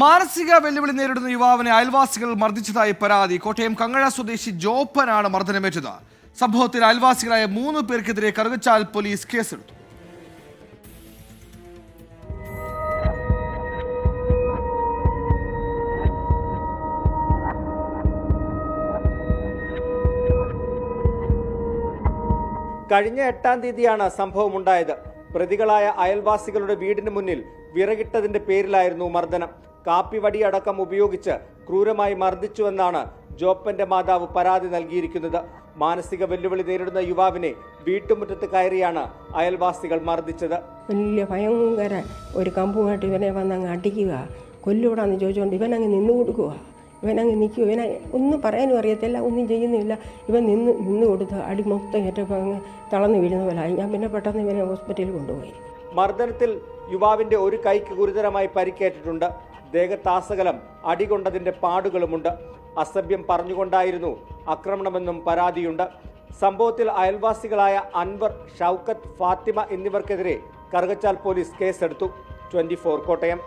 മാനസിക വെല്ലുവിളി നേരിടുന്ന യുവാവിനെ അയൽവാസികൾ മർദ്ദിച്ചതായി പരാതി. കോട്ടയം കങ്ങഴ സ്വദേശി ജോപ്പനാണ് മർദ്ദനമേറ്റത്. സംഭവത്തിൽ അയൽവാസികളായ മൂന്ന് പേർക്കെതിരെ കറുകച്ചാൽ പോലീസ് കേസെടുത്തു. കഴിഞ്ഞ എട്ടാം തീയതിയാണ് സംഭവമുണ്ടായത്. പ്രതികളായ അയൽവാസികളുടെ വീടിന് മുന്നിൽ വിറകിട്ടതിന്റെ പേരിലായിരുന്നു മർദ്ദനം. കാപ്പിവടി അടക്കം ഉപയോഗിച്ച് ക്രൂരമായി മർദ്ദിച്ചുവെന്നാണ് ജോപ്പന്റെ മാതാവ് പരാതി നൽകിയിരിക്കുന്നത്. മാനസിക വെല്ലുവിളി നേരിടുന്ന യുവാവിനെ വീട്ടുമുറ്റത്ത് കയറിയാണ് അയൽവാസികൾ മർദ്ദിച്ചത്. വലിയ ഭയങ്കര ഒരു കമ്പുമായിട്ട് ഇവനെ വന്നങ്ങ് അടിക്കുക കൊല്ലൂടാന്ന് ചോദിച്ചുകൊണ്ട് ഇവനങ്ങ് നിന്നു കൊടുക്കുക. ഇവനങ്ങ് നിൽക്കുക ഇവനെ ഒന്നും പറയാനും അറിയത്തില്ല ഒന്നും ചെയ്യുന്നില്ല ഇവൻ നിന്ന് നിന്ന് കൊടുത്ത് അടി മൊത്തം ഏറ്റപ്പോൾ അങ്ങ് തളർന്നു വീഴുന്ന പോലെ ഞാൻ പിന്നെ പെട്ടെന്ന് ഇവനെ ഹോസ്പിറ്റലിൽ കൊണ്ടുപോയി. മർദ്ദനത്തിൽ യുവാവിന്റെ ഒരു കൈക്ക് ഗുരുതരമായി പരിക്കേറ്റിട്ടുണ്ട്. ദേഹത്താസകലം അടികൊണ്ടതിന്റെ പാടുകളുമുണ്ട്. അസഭ്യം പറഞ്ഞുകൊണ്ടായിരുന്നു ആക്രമണമെന്നും പരാതിയുണ്ട്. സംഭവത്തിൽ അയൽവാസികളായ അൻവർ ഷൗക്കത്ത് ഫാത്തിമ എന്നിവർക്കെതിരെ കറുകച്ചാൽ പോലീസ് കേസെടുത്തു. ട്വന്റി കോട്ടയം.